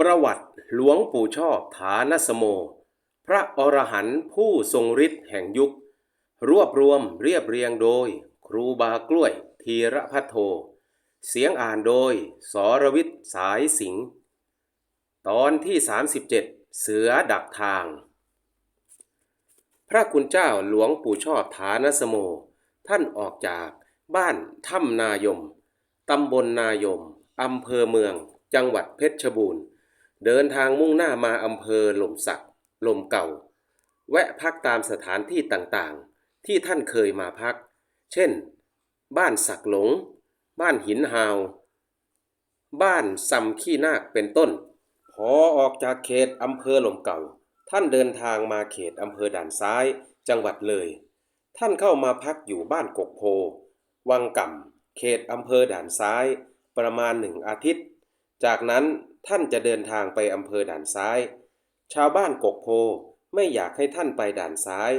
ประวัติหลวงปู่ชอบฐานสโม พระอรหันต์ผู้ทรงฤทธิ์แห่งยุค รวบรวมเรียบเรียงโดย ครูบากล้วยธีระพัทโท เสียงอ่านโดย สรวิทย์สายสิงตอนที่ 37 เสือดักทาง พระคุณเจ้าหลวงปู่ชอบฐานสโม ท่านออกจากบ้านถ้ำนายม ตำบลนายม อำเภอเมือง จังหวัดเพชรบูรณ์ เดินทางมุ่งหน้ามาอำเภอหล่มสักลมเก่า แวะพักตามสถานที่ต่างๆ ที่ท่านเคยมาพัก เช่น บ้านสักหลง บ้านหินหาว บ้านซำขี้นาคเป็นต้น พอออกจากเขตอำเภอหล่มเก่า ท่านเดินทางมาเขตอำเภอด่านซ้ายจังหวัดเลย ท่านเข้ามาพักอยู่บ้านกกโพ วังก่ำเขตอำเภอด่านซ้าย ประมาณหนึ่งอาทิตย์ จากนั้นท่านจะเดินทางไปอำเภอด่านซ้าย ชาวบ้านกกโพไม่อยากให้ท่านไปด่านซ้าย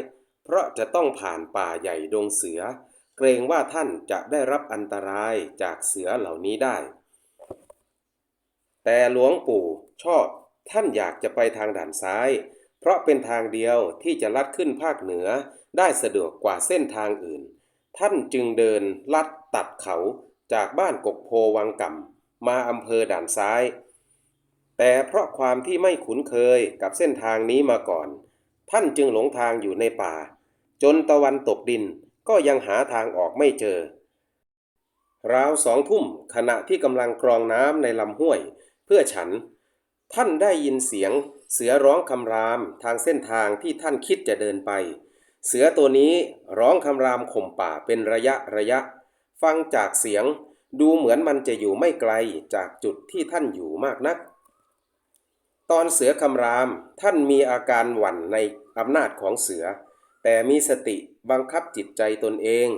เพราะจะต้องผ่านป่าใหญ่ดงเสือ เกรงว่าท่านจะได้รับอันตรายจากเสือเหล่านี้ได้ แต่หลวงปู่ชอบท่านอยากจะไปทางด่านซ้าย เพราะเป็นทางเดียวที่จะลัดขึ้นภาคเหนือได้สะดวกกว่าเส้นทางอื่น ท่านจึงเดินลัดตัดเขาจากบ้านกกโพวังก่ำ มาอำเภอด่านซ้าย แต่เพราะความที่ไม่คุ้นเคยกับเส้นทางนี้มาก่อน ท่านจึงหลงทางอยู่ในป่า จนตะวันตกดินก็ยังหาทางออกไม่เจอ ราวสองทุ่มขณะที่กำลังกรองน้ำในลำห้วย เพื่อฉัน ท่านได้ยินเสียงเสือร้องคำรามทางเส้นทางที่ท่านคิดจะเดินไป เสือตัวนี้ร้องคำรามข่มป่าเป็นระยะระยะ ฟังจากเสียง ดูเหมือนมันจะอยู่ไม่ไกลจากจุดที่ท่านอยู่มากนัก ตอนเสือคำรามท่านมีอาการหวั่นในอำนาจของเสือ แต่มีสติบังคับจิตใจตนเอง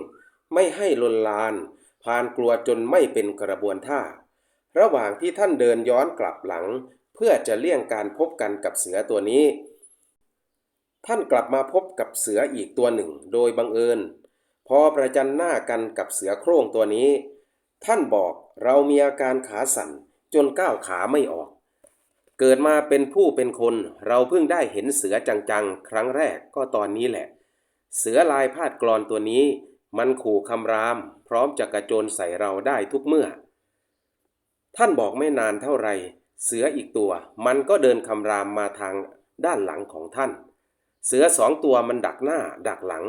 ไม่ให้ลนลานผ่านกลัวจนไม่เป็นกระบวนท่า ระหว่างที่ท่านเดินย้อนกลับหลัง เพื่อจะเลี่ยงการพบกันกับเสือตัวนี้ ท่านกลับมาพบกับเสืออีกตัวหนึ่งโดยบังเอิญ พอประจันหน้ากันกับเสือโคร่งตัวนี้ ท่านบอกเรามีอาการขาสั่นจนก้าวขาไม่ออก เกิดมาเป็นผู้เป็นคนเราเพิ่งได้เห็นเสือจังๆ ครั้งแรกก็ตอนนี้แหละ เสือลายพาดกรอนตัวนี้ มันขู่คำราม พร้อมจะกระโจนใส่เราได้ทุกเมื่อ ท่านบอกไม่นานเท่าไร เสืออีกตัวมันก็เดินคำรามมาทางด้านหลังของท่าน เสือสองตัวมันดักหน้าดักหลัง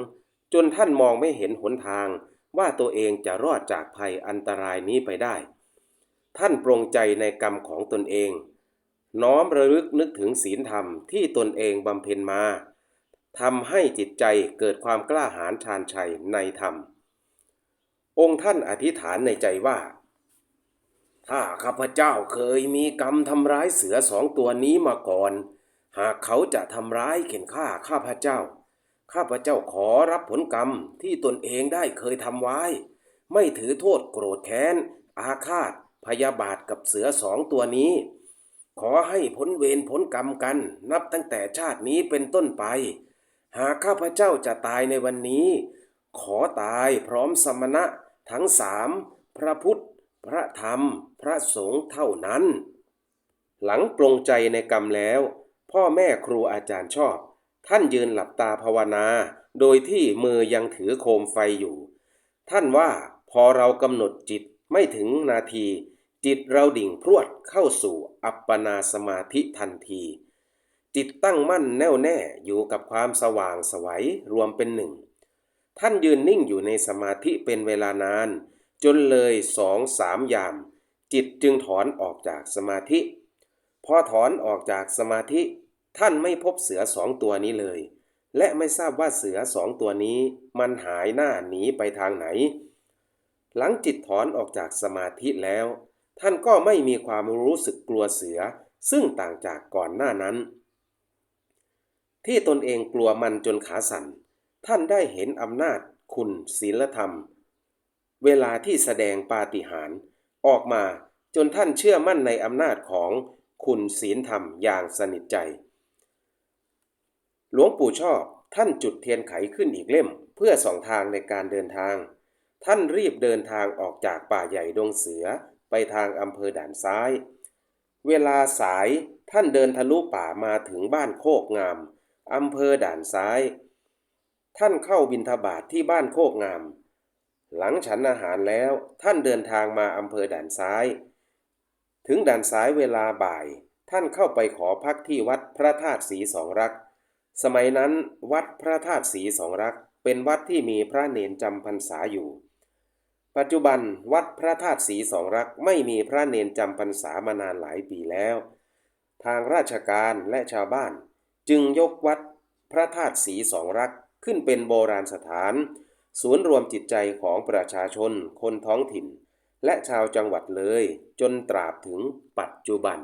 จนท่านมองไม่เห็นหนทาง ว่าตัวเองจะรอดจากภัยอันตรายนี้ไปได้ ท่านปรงใจในกรรมของตนเอง น้อมระลึกนึกถึงศีลธรรมที่ตนเองบำเพ็ญมาทำให้จิตใจเกิดความกล้าหาญชาญชัยในธรรม องค์ท่านอธิษฐานในใจว่า ถ้าข้าพเจ้าเคยมีกรรมทำร้ายเสือสองตัวนี้มาก่อน หากเขาจะทำร้ายเข็นฆ่าข้าพเจ้า ข้าพเจ้าขอรับผลกรรมที่ตนเองได้เคยทำไว้ ไม่ถือโทษโกรธแค้น อาฆาต พยาบาทกับเสือสองตัวนี้ ขอให้พ้นเวรพ้นกรรมกัน นับตั้งแต่ชาตินี้เป็นต้นไป หากข้าพเจ้าจะตายในวันนี้ ขอตายพร้อมสมณะทั้งสามพระพุทธ พระธรรม พระสงฆ์เท่านั้น หลังปลงใจในกรรมแล้ว พ่อแม่ครูอาจารย์ชอบ ท่านยืนหลับตาภาวนา โดยที่มือยังถือโคมไฟอยู่ ท่านว่าพอเรากำหนดจิตไม่ถึงนาที จิตเราดิ่งพรวดเข้าสู่อัปปนาสมาธิทันที จิตตั้งมั่นแน่วแน่อยู่กับความสว่างสวัยรวมเป็นหนึ่ง ท่านยืนนิ่งอยู่ในสมาธิเป็นเวลานาน จนเลยสองสามยาม จิตจึงถอนออกจากสมาธิ พอถอนออกจากสมาธิ ท่านไม่พบเสือสองตัวนี้เลย และไม่ทราบว่าเสือสองตัวนี้มันหายหน้าหนีไปทางไหน หลังจิตถอนออกจากสมาธิแล้ว ท่านก็ไม่มีความรู้สึกกลัวเสือซึ่งต่างจากก่อนหน้านั้น ที่ตนเองกลัวมันจนขาสั่น ท่านได้เห็นอำนาจคุณศีลธรรม เวลาที่แสดงปาฏิหาริย์ออกมาจนท่านเชื่อมั่นในอำนาจของคุณศีลธรรมอย่างสนิทใจ หลวงปู่ชอบท่านจุดเทียนไขขึ้นอีกเล่ม เพื่อส่องทางในการเดินทาง ท่านรีบเดินทางออกจากป่าใหญ่ดงเสือไปทางอำเภอด่านซ้าย เวลาสายท่านเดินทะลุป่ามาถึงบ้านโคกงามอำเภอด่านซ้าย ท่านเข้าบิณฑบาทที่บ้านโคกงาม หลังฉันอาหารแล้วท่านเดินทางมาอำเภอด่านซ้าย ถึงด่านซ้ายเวลาบ่าย ท่านเข้าไปขอพักที่วัดพระธาตุสีสองรัก สมัยนั้นวัดพระธาตุสีสองรัก เป็นวัดที่มีพระเนนจำพรรษาอยู่ ปัจจุบันวัดพระธาตุสีสองรักไม่มีพระเนนจำพรรษามานานหลายปีแล้ว ทางราชการและชาวบ้าน จึงยกวัดพระธาตุสีสองรักขึ้นเป็นโบราณสถาน ศูนย์รวมจิตใจของประชาชน คนท้องถิ่น และชาวจังหวัดเลย จนตราบถึงปัจจุบัน